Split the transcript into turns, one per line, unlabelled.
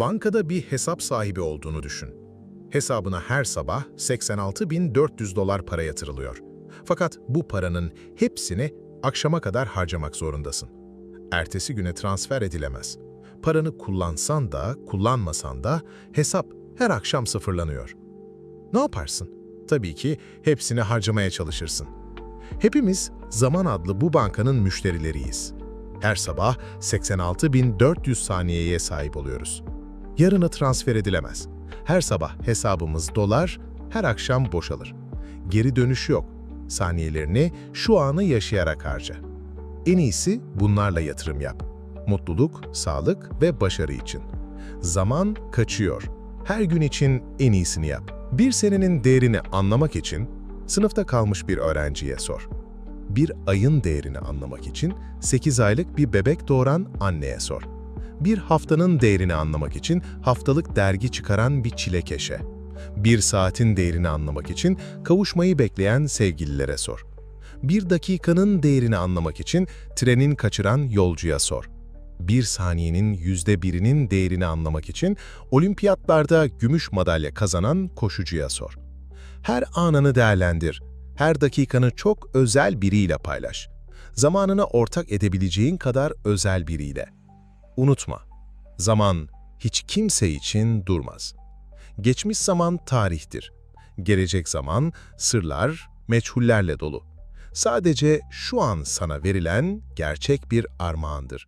Bankada bir hesap sahibi olduğunu düşün. Hesabına her sabah 86.400 dolar para yatırılıyor. Fakat bu paranın hepsini akşama kadar harcamak zorundasın. Ertesi güne transfer edilemez. Paranı kullansan da, kullanmasan da hesap her akşam sıfırlanıyor. Ne yaparsın? Tabii ki hepsini harcamaya çalışırsın. Hepimiz Zaman adlı bu bankanın müşterileriyiz. Her sabah 86.400 saniyeye sahip oluyoruz. Yarına transfer edilemez. Her sabah hesabımız dolar, her akşam boşalır. Geri dönüş yok. Saniyelerini şu anı yaşayarak harca. En iyisi bunlarla yatırım yap. Mutluluk, sağlık ve başarı için. Zaman kaçıyor. Her gün için en iyisini yap. Bir senenin değerini anlamak için sınıfta kalmış bir öğrenciye sor. Bir ayın değerini anlamak için 8 aylık bir bebek doğuran anneye sor. Bir haftanın değerini anlamak için haftalık dergi çıkaran bir çilekeşe. Bir saatin değerini anlamak için kavuşmayı bekleyen sevgililere sor. Bir dakikanın değerini anlamak için trenin kaçıran yolcuya sor. Bir saniyenin yüzde birinin değerini anlamak için olimpiyatlarda gümüş madalya kazanan koşucuya sor. Her anını değerlendir. Her dakikanı çok özel biriyle paylaş. Zamanını ortak edebileceğin kadar özel biriyle. Unutma, zaman hiç kimse için durmaz. Geçmiş zaman tarihtir. Gelecek zaman sırlar, meçhullerle dolu. Sadece şu an sana verilen gerçek bir armağandır.